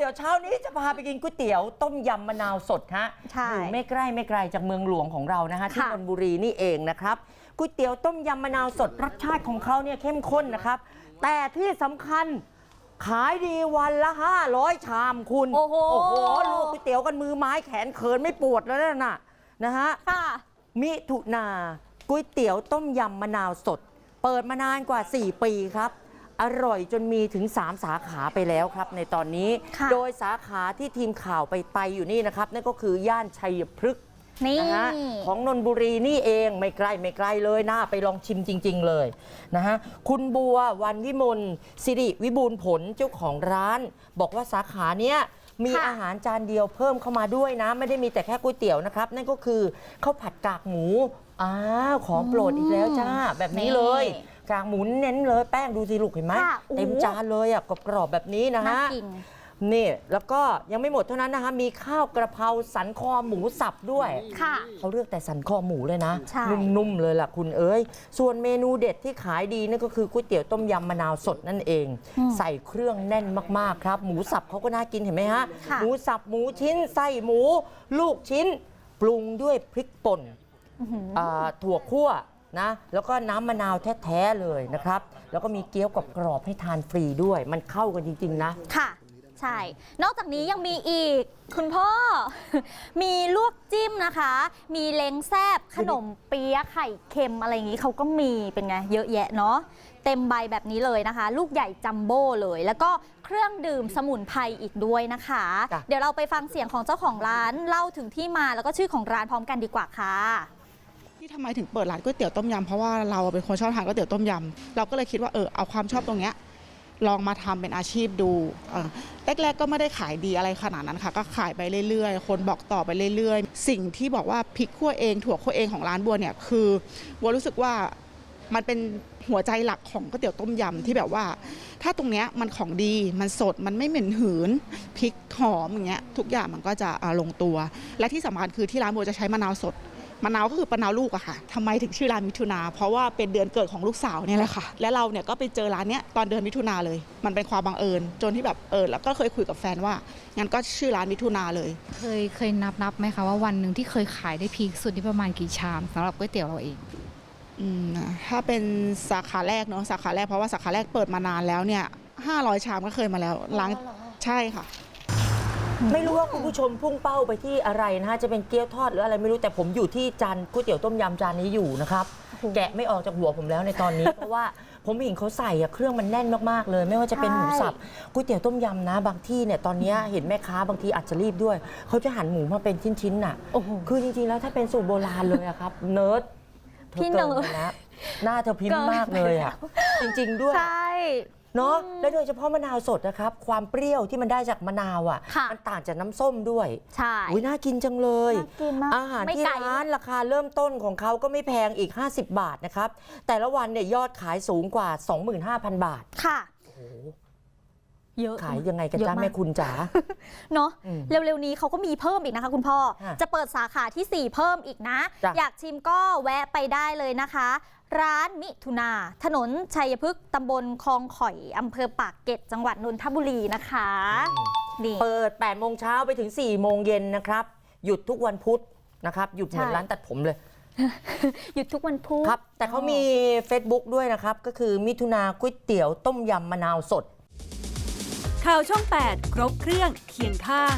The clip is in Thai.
เดี๋ยวเช้านี้จะพาไปกินก๋วยเตี๋ยวต้มยำมะนาวสดฮะใช่อยู่ไม่ใกล้ไม่ไกลจากเมืองหลวงของเรานะคะที่ค่ะ นนทบุรีนี่เองนะครับก๋วยเตี๋ยวต้มยำมะนาวสดรสชาติของเขาเนี่ยเข้มข้นนะครับ แต่ที่สำคัญขายดีวันละ 500 ชามคุณโอ้โห ลูกก๋วยเตี๋ยวกันมือไม้แขนเขินไม่ปวดแล้วน่ะนะฮะ ค่ะ มิถุนาก๋วยเตี๋ยวต้มยำมะนาวสด เปิดมานานกว่า 4 ปีครับ อร่อยจนมีถึง 3 สาขาไปแล้วครับ ในตอนนี้ ค่ะ โดยสาขาที่ทีมข่าวไปไปอยู่นี่นะครับ นั่นก็คือย่านชัยพฤกษ์นี่ นะฮะของนนทบุรีนี่เองไม่ไกลไม่ไกลเลยนะไปลองชิมจริง ๆ เลยนะฮะคุณบัววันวิมลสิริวิบูลย์ผลเจ้าของร้าน บอกว่าสาขาเนี้ย มีค่ะอาหารจานเดียวเพิ่มเข้ามาด้วยนะ ไม่ได้มีแต่แค่ก๋วยเตี๋ยวนะครับ นั่นก็คือข้าวผัดกากหมูอ้าวของโปรดอีกแล้วจ้า แบบนี้เลยนี่กากหมูเน้นเลยแป้งดูสิลูกเห็นไหมค่ะโอ้โหเต็มจานเลยอะกรอบๆแบบนี้นะน่าฮะกิ นนี่แล้วก็ยังไม่หมดเท่านั้นนะคะมีข้าวกระเพราสันคอหมูสับด้วย ค่ะ เขาเลือกแต่สันคอหมูเลยนะ ใช่ นุ่มๆเลยล่ะคุณเอ้ย ส่วนเมนูเด็ดที่ขายดีนั่นก็คือก๋วยเตี๋ยวต้มยำมะนาวสดนั่นเอง ใส่เครื่องแน่นมากๆครับ หมูสับเขาก็น่ากินเห็นไหมฮะ ค่ะ หมูสับหมูชิ้นไส้หมู ลูกชิ้น ปรุงด้วยพริกป่น อื้อหือ อ่าถั่วคั่วนะแล้วก็น้ำมะนาวแท้ ๆ เลยนะครับ แล้วก็มีเกี๊ยวกับกรอบๆให้ทานฟรีด้วย มันเข้ากันจริง ๆ นะ ค่ะ ใช่ นอกจากนี้ยังมีอีกคุณพ่อ มีลวกจิ้มนะคะ มีเล้งแซบขนมเปี๊ยะไข่เค็มอะไรอย่างนี้เขาก็มีเป็นไง เยอะแยะเนาะเต็มใบแบบนี้เลยนะคะ ลูกใหญ่จัมโบ้เลย แล้วก็เครื่องดื่มสมุนไพรอีกด้วยนะคะ จ้ะ เดี๋ยวเราไปฟังเสียงของเจ้าของร้านเล่าถึงที่มาแล้วก็ชื่อของร้านพร้อมกันดีกว่าค่ะ ที่ทำไมถึงเปิดร้านก๋วยเตี๋ยวต้มยำเพราะว่าเราเป็นคนชอบทานก๋วยเตี๋ยวต้มยำเราก็เลยคิดว่าเออเอาความชอบตรงเนี้ย ลองมาทำเป็นอาชีพดูแรกๆก็ไม่ได้ขายดีอะไรขนาดนั้นค่ะ ก็ขายไปเรื่อยๆ คนบอกต่อไปเรื่อยๆ สิ่งที่บอกว่าพริกขั่วเองถั่วขั่วเองของร้านบัวเนี่ยคือบัวรู้สึกว่ามันเป็นหัวใจหลักของก๋วยเตี๋ยวต้มยำที่แบบว่า ถ้าตรงเนี้ยมันของดีมันสดมันไม่เหม็นหืนพริกหอมอย่างเงี้ยทุกอย่างมันก็จะลงตัว และที่สำคัญคือที่ร้านบัวจะใช้มะนาวสด มะนาวก็คือมะนาวลูกอะค่ะทำไมถึงชื่อร้านมิถุนา เพราะว่าเป็นเดือนเกิดของลูกสาวเนี่ยแหละค่ะ และเราเนี่ยก็ไปเจอร้านเนี้ยตอนเดือนมิถุนาเลย มันเป็นความบังเอิญ จนที่แบบเออแล้วก็เคยคุยกับแฟนว่างั้นก็ชื่อร้านมิถุนาเลย เคยเคยนับนับไหมคะว่าวันหนึ่งที่เคยขายได้พีคสุดที่ประมาณกี่ชามสำหรับก๋วยเตี๋ยวเราเองอืมถ้าเป็นสาขาแรกเนาะสาขาแรกเพราะว่าสาขาแรกเปิดมานานแล้วเนี่ย500 ชามก็เคยมาแล้วล้างใช่ค่ะ ไม่รู้ว่าคุณผู้ชมพุ่งเป้าไปที่อะไรนะฮะจะเป็นเกี๊ยวทอดหรืออะไรไม่รู้แต่ผมอยู่ที่จานก๋วยเตี๋ยวต้มยำจานนี้อยู่นะครับแกะไม่ออกจากหัวผมแล้วในตอนนี้ เพราะว่าผมเห็นเขาใส่อะเครื่องมันแน่นมากๆเลย ไม่ว่าจะเป็นใช่หมูสับก๋วยเตี๋ยวต้มยำนะ บางที่เนี่ยตอนเนี้ยเห็นแม่ค้าบางทีอาจจะรีบด้วยเขาจะหั่นหมูมาเป็นชิ้นๆน่ะโอ้โหคือจริงๆแล้วถ้าเป็นสูตรโบราณเลยอะครับเนิร์ดธอพี่กิเนิร์ดไปแล้วหน้าเธอพิมพ์มากเลยอะเกินไปจริง ๆด้วยใช่ เนาะและโดยเฉพาะมะนาวสดนะครับ ความเปรี้ยวที่มันได้จากมะนาวอะ ค่ะ มันต่างจากน้ำส้มด้วยใช่ อุ้ยน่ากินจังเลย น่ากินมากอาหารไม่ที่ไกล ร้านราคาเริ่มต้นของเขาก็ไม่แพงอีก 50 บาทนะครับ แต่ละวันเนี่ยยอดขายสูงกว่า 25,000 บาท ค่ะ เยอะขายยังไงกันเยอะจ้ามากแม่คุณจ๋า เนาะอืมเร็วๆนี้เขาก็มีเพิ่มอีกนะคะ คุณพ่อ ค่ะจะเปิดสาขาที่ 4 เพิ่มอีกนะ จ้ะ อยากชิมก็แวะไปได้เลยนะคะ ร้านมิถุนา ถนนชัยพฤกษ์ตำบลคลองข่อยอำเภอปากเกร็ดจังหวัดนนทบุรีนะคะนี่เปิด8โมงเช้าไปถึง4โมงเย็นนะครับ หยุดทุกวันพุธนะครับ หยุดเหมือนใช่ร้านตัดผมเลย หยุดทุกวันพุธครับ แต่เขามี Facebook ด้วยนะครับ ก็คือมิถุนาก๋วยเตี๋ยวต้มยำมะนาวสด ข่าวช่อง 8 ครบเครื่องเคียงข้าง